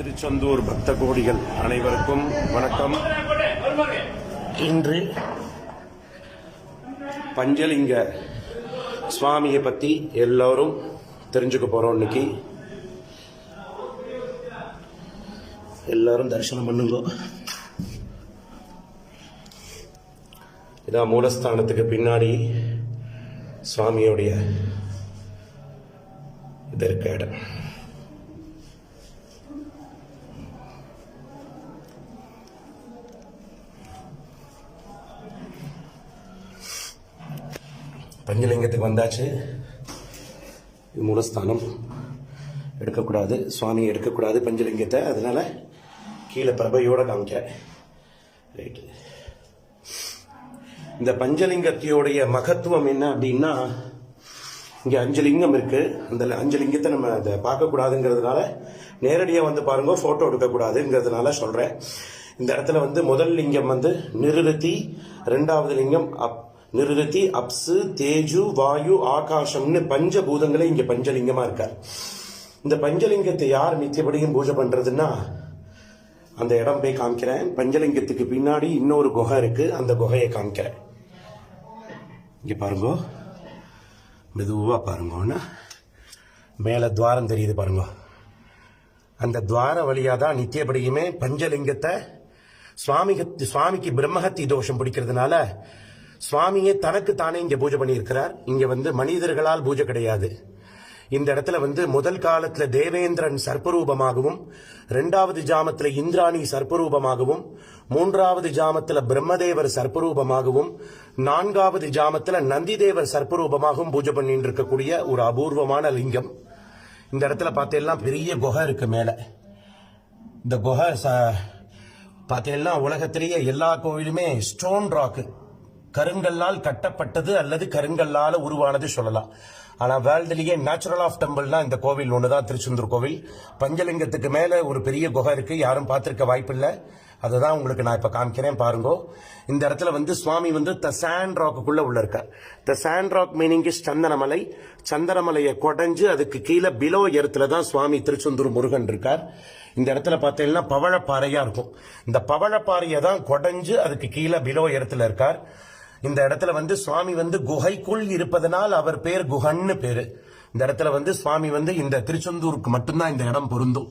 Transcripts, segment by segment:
திருச்செந்தூர் பக்த கோடிகள் அனைவருக்கும் வணக்கம். இன்று பஞ்சலிங்க சுவாமியை பத்தி எல்லாரும் தெரிஞ்சுக்க போறோம் இன்னைக்கு. எல்லாரும் தரிசனம் பண்ணுங்க. இதான் மூலஸ்தானத்துக்கு பின்னாடி சுவாமியோடைய இது இருக்க இடம். பஞ்சலிங்கத்துக்கு வந்தாச்சு. இது மூலஸ்தானம் எடுக்கக்கூடாது. சுவாமி எடுக்கக்கூடாது பஞ்சலிங்கத்தை. அதனால் கீழே பிரபையோட காமிக்க. ரைட்டு இந்த பஞ்சலிங்கத்தையோடைய மகத்துவம் என்ன அப்படின்னா இங்கே அஞ்சு லிங்கம் இருக்குது அந்த அஞ்சு லிங்கத்தை நம்ம அதை பார்க்கக்கூடாதுங்கிறதுனால நேரடியாக வந்து பாருங்க ஃபோட்டோ எடுக்கக்கூடாதுங்கிறதுனால சொல்கிறேன் இந்த இடத்துல வந்து முதல் லிங்கம் வந்து நிறுத்தி ரெண்டாவது லிங்கம் அப் நிருதி அப்சு தேஜு வாயு ஆகாசம்னு பஞ்சபூதங்களே இங்க பஞ்சலிங்கமா இருக்கார். இந்த பஞ்சலிங்கத்தை யார் நித்தியபடியும் பூஜை பண்றதுன்னா அந்த இடம் போய் காமிக்கிறேன். பஞ்சலிங்கத்துக்கு பின்னாடி இன்னொரு குகை இருக்கு அந்த குகையை காமிக்கிறேன். இங்க பாருங்க. மெதுவா பாருங்கன்னா மேல துவாரம் தெரியுது பாருங்க. அந்த துவார வழியா தான் நித்தியபடியுமே பஞ்சலிங்கத்தை சுவாமி சுவாமிக்கு பிரம்மஹத்தி தோஷம் பிடிக்கிறதுனால சுவாமியே தனக்கு தானே இங்க பூஜை பண்ணியிருக்கிறார். இங்க வந்து மனிதர்களால் பூஜை கிடையாது. இந்த இடத்துல வந்து முதல் காலத்துல தேவேந்திரன் சர்ப்பரூபமாகவும் ரெண்டாவது ஜாமத்துல இந்திராணி சர்ப்பரூபமாகவும் மூன்றாவது ஜாமத்துல பிரம்மதேவர் சர்ப்பரூபமாகவும் நான்காவது ஜாமத்துல நந்திதேவர் சர்ப்பரூபமாகவும் பூஜை பண்ணிட்டு இருக்கக்கூடிய ஒரு அபூர்வமான லிங்கம். இந்த இடத்துல பார்த்தீங்கன்னா பெரிய குகை இருக்கு மேல. இந்த குகை ச- பார்த்தீங்கன்னா உலகத்திலேயே எல்லா கோவிலுமே ஸ்டோன் ராக்கு கருங்கல்லால் கட்டப்பட்டது அல்லது கருங்கல்லால் உருவானது சொல்லலாம். ஆனால் வேர்ல்டுலேயே நேச்சுரல் ஆஃப் டெம்பிள்னா இந்த கோவில் ஒன்று தான் திருச்செந்தூர் கோவில். பஞ்சலிங்கத்துக்கு மேலே ஒரு பெரிய குகை இருக்குது யாரும் பார்த்துருக்க வாய்ப்பில்லை. அதுதான் உங்களுக்கு நான் இப்போ காமிக்கிறேன். பாருங்க. இந்த இடத்துல வந்து சுவாமி வந்து த சாண்ட் ராக்குக்குள்ளே உள்ள இருக்கார். The sand rock meaning is Sandanamalai. சந்தனமலையை கொடைஞ்சு அதுக்கு கீழே பிலோ இடத்துல தான் சுவாமி திருச்செந்தூர் முருகன் இருக்கார். இந்த இடத்துல பார்த்தீங்கன்னா பவழப்பாறையாக இருக்கும். இந்த பவழப்பாறையை தான் கொடைஞ்சு அதுக்கு கீழே பிலோ இடத்துல இருக்கார். இந்த இடத்துல வந்து சுவாமி வந்து குகைக்குள் இருப்பதனால் அவர் பேர் குகன்னு பேரு. இந்த இடத்துல வந்து சுவாமி வந்து இந்த திருச்செந்தூருக்கு மட்டும்தான் இந்த இடம் பொருந்தும்.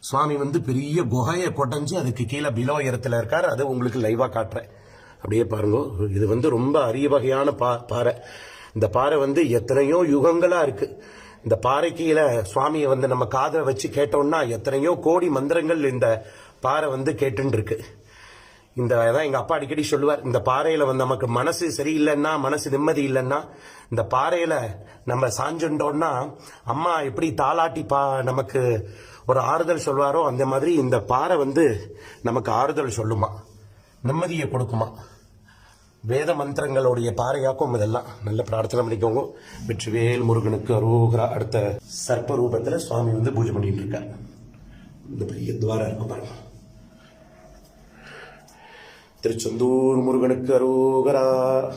சுவாமி வந்து பெரிய குகையை கொடைஞ்சு அதுக்கு கீழே பிலோ இடத்துல இருக்கார். அது உங்களுக்கு லைவா காட்டுறேன். அப்படியே பாருங்க. இது வந்து ரொம்ப அரிய வகையான பா பாறை. இந்த பாறை வந்து எத்தனையோ யுகங்களா இருக்கு. இந்த பாறை கீழே சுவாமியை வந்து நம்ம காதை வச்சு கேட்டோம்னா எத்தனையோ கோடி மந்திரங்கள் இந்த பாறை வந்து கேட்டுன்னு இருக்கு. இந்த அதான் எங்கள் அப்பா அடிக்கடி சொல்லுவார் இந்த பாறையில் வந்து நமக்கு மனசு சரியில்லைன்னா மனசு நிம்மதி இல்லைன்னா இந்த பாறையில் நம்ம சாஞ்சுட்டோம்னா அம்மா எப்படி தாளாட்டி பா நமக்கு ஒரு ஆறுதல் சொல்வாரோ அந்த மாதிரி இந்த பாறை வந்து நமக்கு ஆறுதல் சொல்லுமா நிம்மதியை கொடுக்குமா. வேத மந்திரங்களுடைய பாறையாக்கும் இதெல்லாம். நல்ல பிரார்த்தனை பண்ணிக்கோங்க. வெற்றிவேல் முருகனுக்கு அரோகரா. அடுத்த சர்ப்ப ரூபத்தில் சுவாமி வந்து பூஜை பண்ணிட்டு இருக்கார். இந்த பெரிய துவாரம் இருக்கும் பாருங்க. திருச்செந்தூர் முருகனுக்கு அரோகரா.